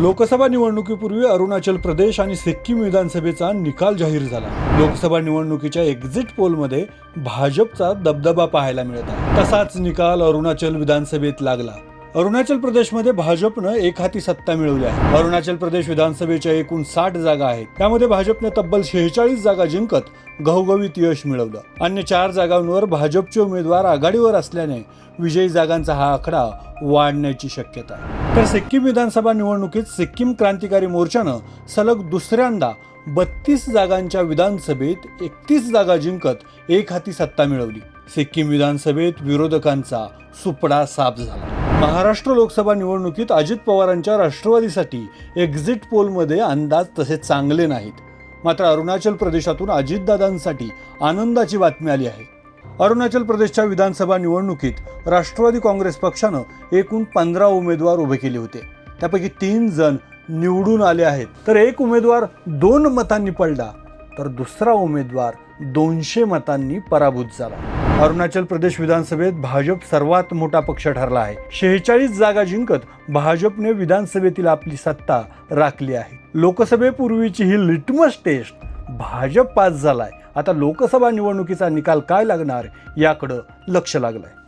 लोकसभा निवडणुकीपूर्वी अरुणाचल प्रदेश आणि सिक्कीम विधानसभेचा निकाल जाहीर झाला. लोकसभा निवडणुकीच्या एक्झिट पोलमध्ये भाजपचा दबदबा पाहायला मिळत आहे. तसाच निकाल अरुणाचल विधानसभेत लागला. अरुणाचल प्रदेशमध्ये भाजपनं एक हाती सत्ता मिळवली आहे. अरुणाचल प्रदेश विधानसभेच्या एकूण साठ जागा आहेत. त्यामध्ये भाजपने तब्बल शेहेचाळीस जागा जिंकत घवघवीत यश मिळवलं. अन्य चार जागांवर भाजपचे उमेदवार आघाडीवर असल्याने विजयी जागांचा हा आकडा वाढण्याची शक्यता आहे. तर सिक्कीम विधानसभा निवडणुकीत सिक्कीम क्रांतिकारी मोर्चानं सलग दुसऱ्यांदा बत्तीस जागांच्या विधानसभेत एकतीस जागा जिंकत एक हाती सत्ता मिळवली. सिक्कीम विधानसभेत विरोधकांचा सुपडा साफ झाला. महाराष्ट्र लोकसभा निवडणुकीत अजित पवारांच्या राष्ट्रवादीसाठी एक्झिट पोलमध्ये अंदाज तसे चांगले नाहीत. मात्र अरुणाचल प्रदेशातून अजितदादांसाठी आनंदाची बातमी आली आहे. अरुणाचल प्रदेशच्या विधानसभा निवडणुकीत राष्ट्रवादी काँग्रेस पक्षानं एकूण पंधरा उमेदवार उभे केले होते. त्यापैकी तीन जण निवडून आले आहेत. तर एक उमेदवार दोन मतांनी पडला तर दुसरा उमेदवार दोनशे मतांनी पराभूत झाला. अरुणाचल प्रदेश विधानसभेत भाजप सर्वात मोठा पक्ष ठरला आहे. शेहेचाळीस जागा जिंकत भाजपने विधानसभेतील आपली सत्ता राखली आहे. लोकसभेपूर्वीची ही लिटमस टेस्ट भाजप पास झालाय. आता लोकसभा निवडणुकीचा निकाल काय लागणार याकडं लक्ष लागलंय.